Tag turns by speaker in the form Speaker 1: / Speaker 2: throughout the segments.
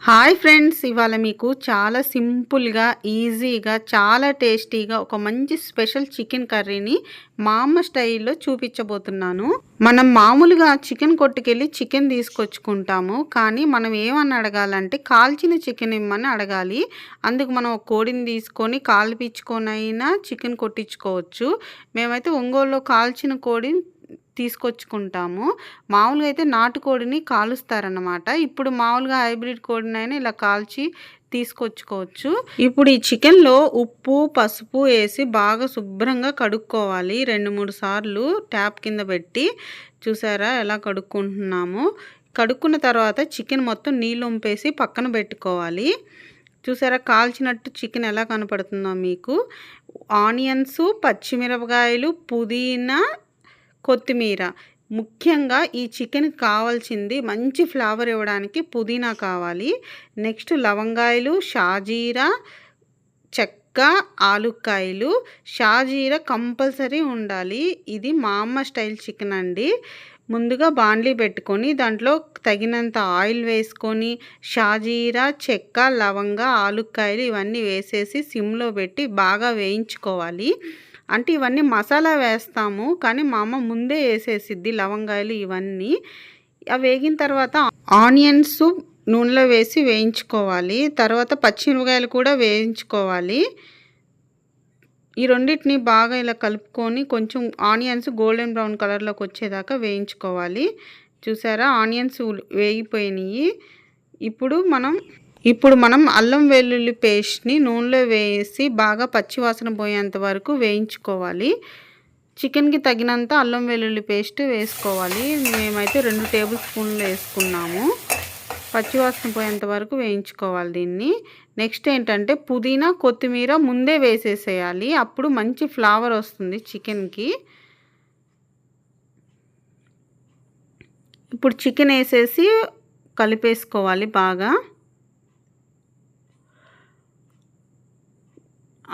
Speaker 1: Hi friends ఇవాళ మీకు చాలా సింపుల్గా ఈజీగా చాలా టేస్టీగా ఒక మంచి స్పెషల్ చికెన్ కర్రీని మా అమ్మ స్టైల్లో చూపించబోతున్నాను. మనం మామూలుగా చికెన్ కొట్టుకెళ్ళి చికెన్ తీసుకొచ్చుకుంటాము కానీ మనం ఏమని అడగాలంటే కాల్చిన చికెన్ ఇమ్మని అడగాలి. అందుకు మనం ఒక కోడిని తీసుకొని కాల్పించుకొని అయినా చికెన్ కొట్టించుకోవచ్చు. మేమైతే ఒంగోలులో కాల్చిన కోడిని తీసుకొచ్చుకుంటాము. మామూలుగా అయితే నాటుకోడిని కాలుస్తారనమాట ఇప్పుడు మామూలుగా హైబ్రిడ్ కోడినైనా ఇలా కాల్చి తీసుకొచ్చుకోవచ్చు. ఇప్పుడు ఈ చికెన్లో ఉప్పు పసుపు వేసి బాగా శుభ్రంగా కడుక్కోవాలి. రెండు మూడు సార్లు ట్యాప్ కింద పెట్టి చూసారా ఎలా కడుక్కుంటున్నాము? కడుక్కున్న తర్వాత చికెన్ మొత్తం నీళ్ళు ఉంపేసి పక్కన పెట్టుకోవాలి. చూసారా కాల్చినట్టు చికెన్ ఎలా కనపడుతుందో మీకు? ఆనియన్స్ పచ్చిమిరపకాయలు పుదీనా కొత్తిమీర. ముఖ్యంగా ఈ చికెన్ కావాల్సింది మంచి ఫ్లేవర్ ఇవ్వడానికి పుదీనా కావాలి. నెక్స్ట్ లవంగాయలు షాజీరా చెక్క ఆలుక్కాయలు. షాజీరా కంపల్సరీ ఉండాలి. ఇది మా అమ్మ స్టైల్ చికెన్ అండి. ముందుగా బాండ్లీ పెట్టుకొని దాంట్లో తగినంత ఆయిల్ వేసుకొని షాజీరా చెక్క లవంగ ఆలుక్కాయలు ఇవన్నీ వేసేసి సిమ్లో పెట్టి బాగా వేయించుకోవాలి. అంటే ఇవన్నీ మసాలా వేస్తాము కానీ మా అమ్మ ముందే వేసేసిద్ది లవంగాయలు ఇవన్నీ. అవి వేగిన తర్వాత ఆనియన్స్ నూనెలో వేసి వేయించుకోవాలి. తర్వాత పచ్చిమిరపకాయలు కూడా వేయించుకోవాలి. ఈ రెండింటిని బాగా ఇలా కలుపుకొని కొంచెం ఆనియన్స్ గోల్డెన్ బ్రౌన్ కలర్లోకి వచ్చేదాకా వేయించుకోవాలి. చూసారా? ఆనియన్స్ వేగిపోయినాయి. ఇప్పుడు మనం ఇప్పుడు మనం అల్లం వెల్లుల్లి పేస్ట్ని నూనెలో వేసి బాగా పచ్చివాసన పోయేంత వరకు వేయించుకోవాలి. చికెన్కి తగినంత అల్లం వెల్లుల్లి పేస్ట్ వేసుకోవాలి. మేమైతే రెండు టేబుల్ స్పూన్లు వేసుకున్నాము. పచ్చివాసన పోయేంత వరకు వేయించుకోవాలి దీన్ని. నెక్స్ట్ ఏంటంటే పుదీనా కొత్తిమీర ముందే వేసేసేయాలి. అప్పుడు మంచి ఫ్లేవర్ వస్తుంది చికెన్కి. ఇప్పుడు చికెన్ వేసేసి కలిపేసుకోవాలి బాగా.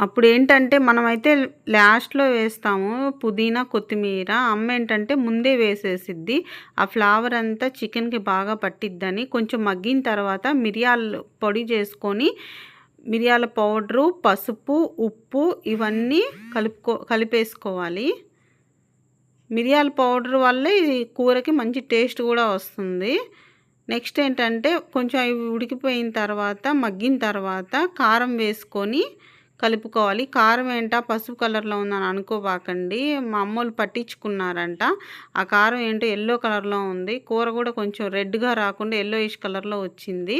Speaker 1: అప్పుడు ఏంటంటే మనమైతే లాస్ట్లో వేస్తాము పుదీనా కొత్తిమీర. అమ్మ ఏంటంటే ముందే వేసేసిద్ది. ఆ ఫ్లేవర్ అంతా చికెన్కి బాగా పట్టిద్దని. కొంచెం మగ్గిన తర్వాత మిరియాలు పొడి చేసుకొని మిరియాల పౌడరు పసుపు ఉప్పు ఇవన్నీ కలుపుకో కలిపేసుకోవాలి. మిరియాల పౌడర్ వల్ల ఇది కూరకి మంచి టేస్ట్ కూడా వస్తుంది. నెక్స్ట్ ఏంటంటే కొంచెం అవి ఉడికిపోయిన తర్వాత మగ్గిన తర్వాత కారం వేసుకొని కలుపుకోవాలి. కారం ఏంటా? పసుపు కలర్లో ఉందని అనుకోబాకండి. మా అమ్మోళ్ళు పట్టించుకున్నారంట. ఆ కారం ఏంటో ఎల్లో కలర్లో ఉంది. కూర కూడా కొంచెం రెడ్గా రాకుండా ఎల్లోయిష్ కలర్లో వచ్చింది.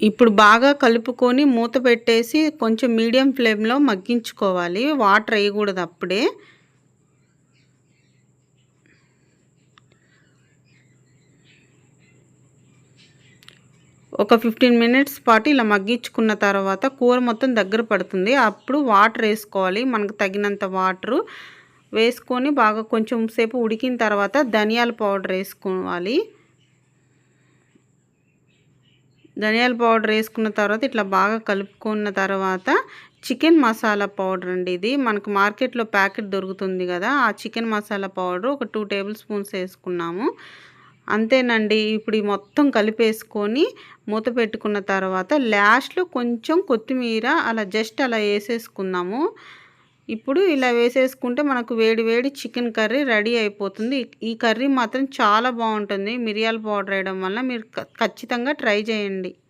Speaker 1: ఇప్పుడు బాగా కలుపుకొని మూత పెట్టేసి కొంచెం మీడియం ఫ్లేమ్లో మగ్గించుకోవాలి. వాటర్ వేయకూడదు అప్పుడే. ఒక ఫిఫ్టీన్ మినిట్స్ పాటు ఇలా మగ్గించుకున్న తర్వాత కూర మొత్తం దగ్గర పడుతుంది. అప్పుడు వాటర్ వేసుకోవాలి. మనకు తగినంత వాటరు వేసుకొని బాగా కొంచెం సేపు ఉడికిన తర్వాత ధనియాల పౌడర్ వేసుకోవాలి. ధనియాల పౌడర్ వేసుకున్న తర్వాత ఇట్లా బాగా కలుపుకున్న తర్వాత చికెన్ మసాలా పౌడర్ అండి ఇది. మనకు మార్కెట్లో ప్యాకెట్ దొరుకుతుంది కదా ఆ చికెన్ మసాలా పౌడర్ ఒక టూ టేబుల్ స్పూన్స్ వేసుకున్నాము. అంతేనండి. ఇప్పుడు మొత్తం కలిపేసుకొని మూత పెట్టుకున్న తర్వాత లాస్ట్లో కొంచెం కొత్తిమీర అలా జస్ట్ అలా వేసేసుకుందాము. ఇప్పుడు ఇలా వేసేసుకుంటే మనకు వేడి వేడి చికెన్ కర్రీ రెడీ అయిపోతుంది. ఈ కర్రీ మాత్రం చాలా బాగుంటుంది. మిరియాల పౌడర్ వేయడం వల్ల మీరు ఖచ్చితంగా ట్రై చేయండి.